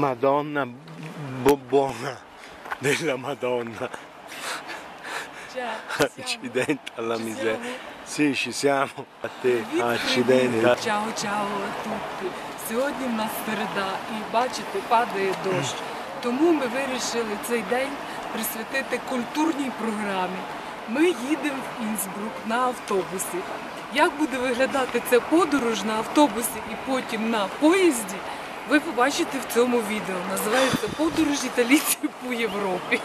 Madonna bo- buona della Madonna. Accidenti alla miseria. Sì, ci siamo. A te, accidenti. Чао, чао, тутти. Сьогодні в нас середа і бачите, падає дощ. Тому ми вирішили цей день присвятити культурній програмі. Ми їдемо в Інсбрук на автобусі. Як буде виглядати ця подорож на автобусі і потім на поїзді, ви побачите в цьому відео. Називається Подорож італійців по Європі.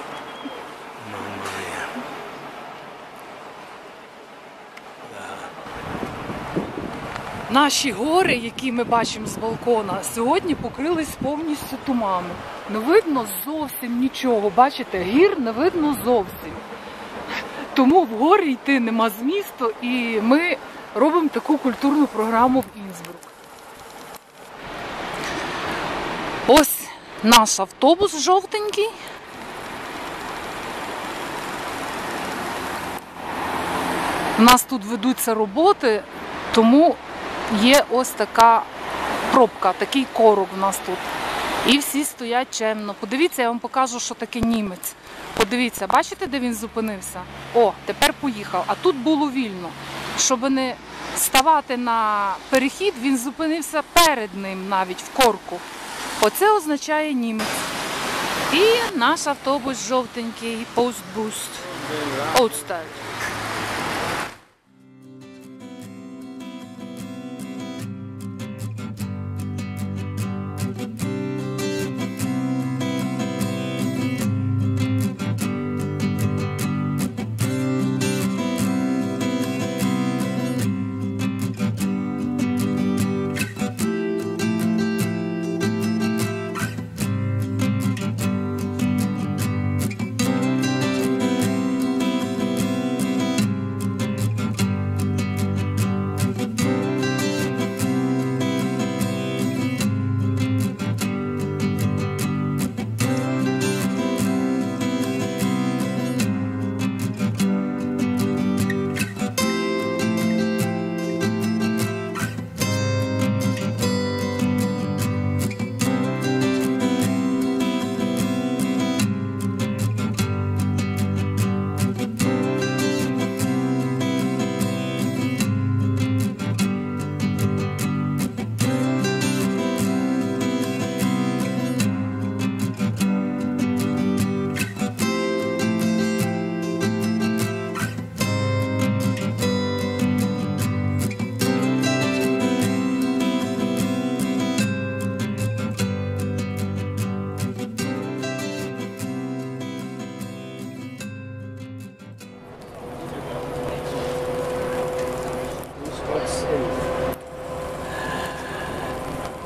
Наші гори, які ми бачимо з балкона, сьогодні покрились повністю туманом. Не видно зовсім нічого. Бачите, гір не видно зовсім. Тому в гори йти нема змісту, і ми робимо таку культурну програму в Інсбрук. Ось наш автобус жовтенький. У нас тут ведуться роботи, тому є ось така пробка, такий корок у нас тут. І всі стоять чемно. Подивіться, я вам покажу, що таке німець. Подивіться, бачите, де він зупинився? О, тепер поїхав. А тут було вільно. Щоб не ставати на перехід, він зупинився перед ним навіть в корку. Оце означає німець. І наш автобус жовтенький, постбуст. Outstyle.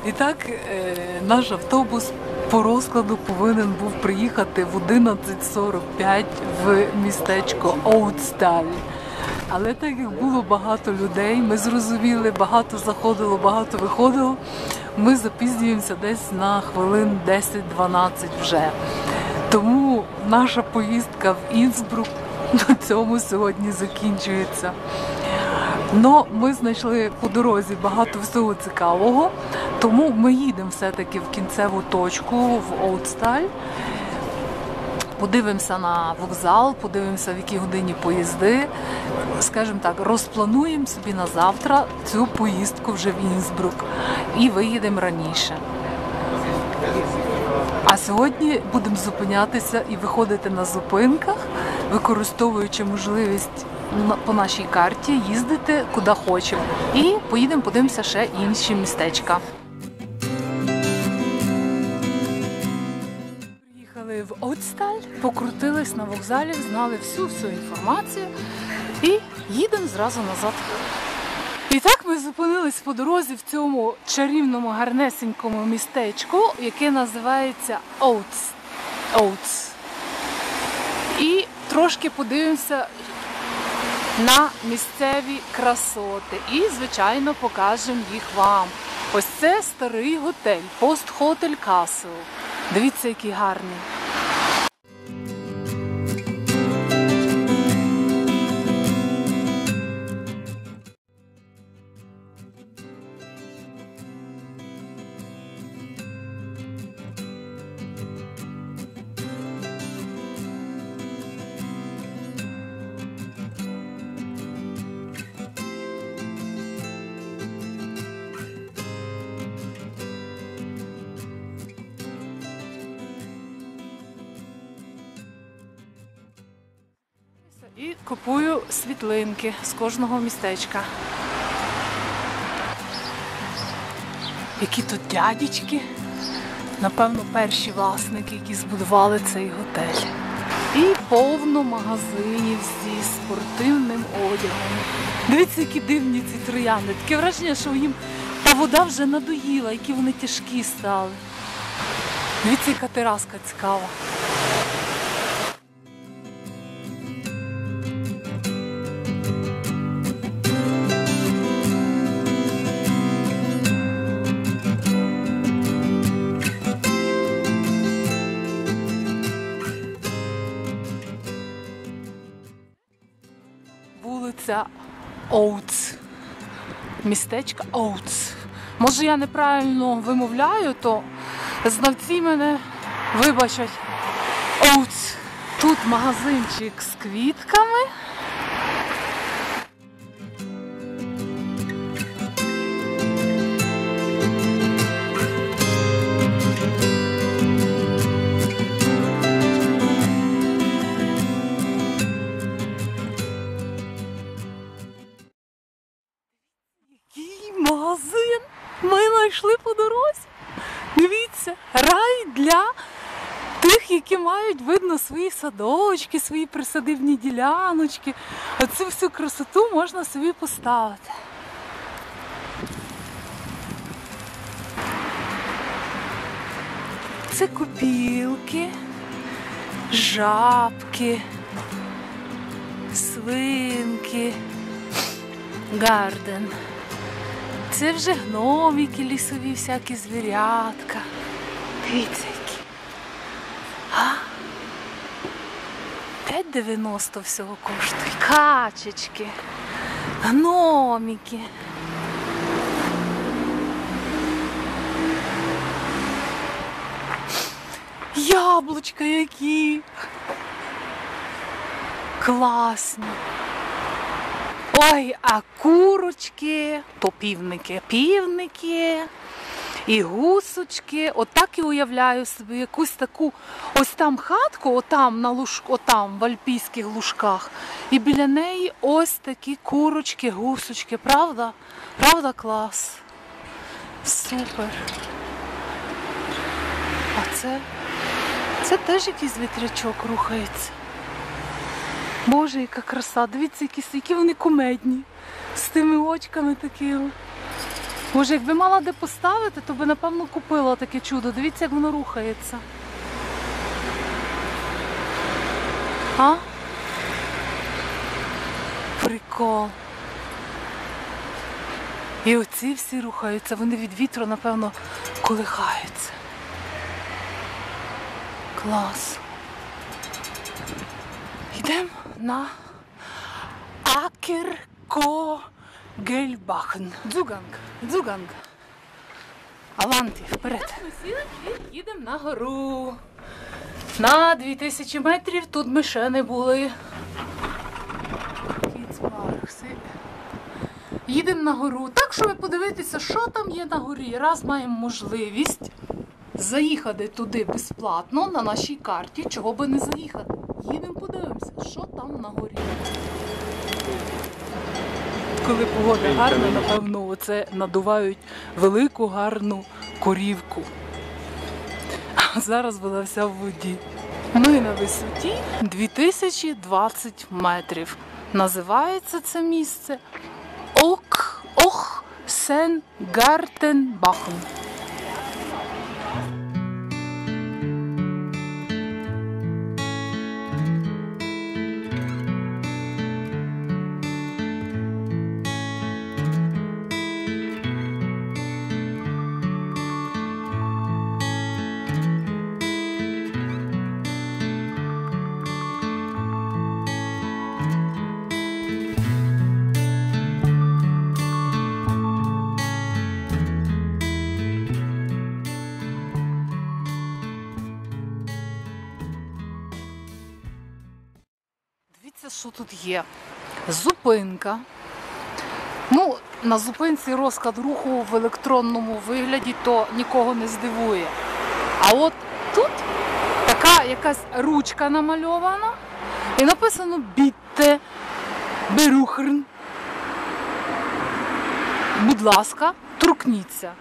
І так е, наш автобус по розкладу повинен був приїхати в 11.45 в містечко Оутсталь. Але так як було багато людей, ми зрозуміли, багато заходило, багато виходило. Ми запізнюємося десь на хвилин 10-12 вже. Тому наша поїздка в Інсбрук на цьому сьогодні закінчується. Но ми знайшли по дорозі багато всього цікавого, тому ми їдемо все-таки в кінцеву точку в Оутсталь. Подивимося на вокзал, подивимося, в якій годині поїзди. Скажімо так, розплануємо собі на завтра цю поїздку вже в Інсбрук і виїдемо раніше. А сьогодні будемо зупинятися і виходити на зупинках, використовуючи можливість по нашій карті їздити куди хочемо. І поїдемо, подивимося ще інші містечка. В Оцталь, покрутились на вокзалі, знали всю всю інформацію і їдемо зразу назад. І так ми зупинились по дорозі в цьому чарівному гарнесенькому містечку, яке називається Оутс. Оутс. І трошки подивимося на місцеві красоти. І, звичайно, покажемо їх вам. Ось це старий готель, Пост Хотель Касл. Дивіться, який гарний. І купую світлинки з кожного містечка. Які тут дядечки. Напевно, перші власники, які збудували цей готель. І повно магазинів зі спортивним одягом. Дивіться, які дивні ці троянди. Таке враження, що їм та вода вже надоїла, які вони тяжкі стали. Дивіться, яка тераска цікава. Вулиця Оутс. Містечко Оутс. Може я неправильно вимовляю, то знавці мене вибачать. Оутс. Тут магазинчик з квітками. Ми знайшли по дорозі. Дивіться, рай для тих, які мають видно свої садочки, свої присадивні діляночки. Оцю всю красоту можна собі поставити. Це купілки, жабки, свинки, гарден. Це вже гномики, лісові всякі звірятка. Дивіться які. А? 5,90 всього коштує. Качечки, гномики. Яблучка які. Класні. Ой, а курочки, то півники, півники і гусочки. Отак і уявляю собі якусь таку ось там хатку, отам на луж, отам в альпійських лужках. І біля неї ось такі курочки, гусочки. Правда? Правда, клас? Супер. А це, це теж якийсь вітрячок рухається. Боже, яка краса! Дивіться, які, які вони кумедні. З тими очками такими. Боже, якби мала де поставити, то би напевно купила таке чудо. Дивіться, як воно рухається. А? Прикол. І оці всі рухаються, вони від вітру, напевно, колихаються. Клас. Йдемо на Акерко Гельбахен. Дзуганг. Дзуганг. Аванти, вперед. Ми сіли і їдемо на гору. На 2000 метрів тут ми ще не були. Їдемо на гору. Так, щоб подивитися, що там є на горі. Раз маємо можливість заїхати туди безплатно на нашій карті, чого би не заїхати. Їдемо подивимося, там на горі. Коли погода гарна, напевно, оце надувають велику гарну корівку. А зараз вона вся в воді. Ми на висоті 2020 метрів. Називається це місце Ок Ох Сен Гартенбахен. Що тут є. Зупинка. Ну, на зупинці розклад руху в електронному вигляді то нікого не здивує. А от тут така якась ручка намальована і написано біт. Бітте Берухрн. Будь ласка, торкніться.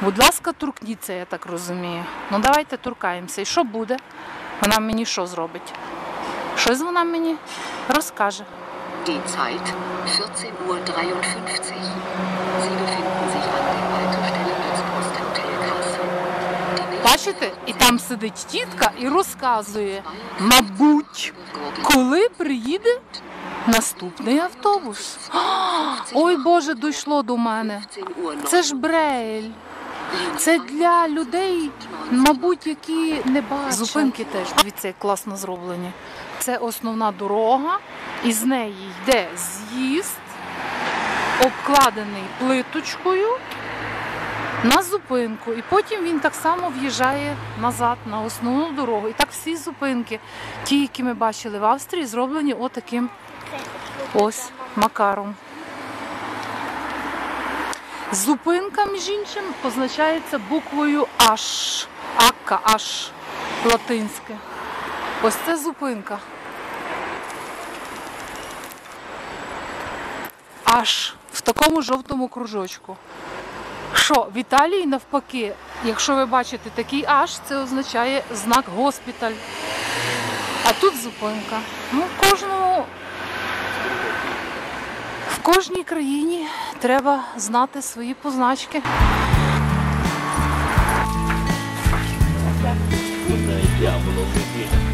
Будь ласка, торкніться, я так розумію. Ну давайте торкаємося. І що буде? Вона мені що зробить? Щось вона мені розкаже. Die Zeit 14.53 Uhr. Sie befinden sich an der Haltestelle des Posthotel Kassel. Бачите? І там сидить тітка і розказує, мабуть, коли приїде наступний автобус. А, Ой Боже, дійшло до мене. Це ж Брейль. Це для людей, мабуть, які не бачать. Зупинки теж, дивіться, як класно зроблені. Це основна дорога, і з неї йде з'їзд, обкладений плиточкою на зупинку. І потім він так само в'їжджає назад на основну дорогу. І так всі зупинки, ті, які ми бачили в Австрії, зроблені отаким ось макаром. Зупинка, між іншим, позначається буквою H. Акка, H латинське. Ось це зупинка. Аж в такому жовтому кружочку. Що в Італії навпаки, якщо ви бачите такий аж, це означає знак госпіталь. А тут зупинка. Ну, в кожному в кожній країні треба знати свої позначки. Quindi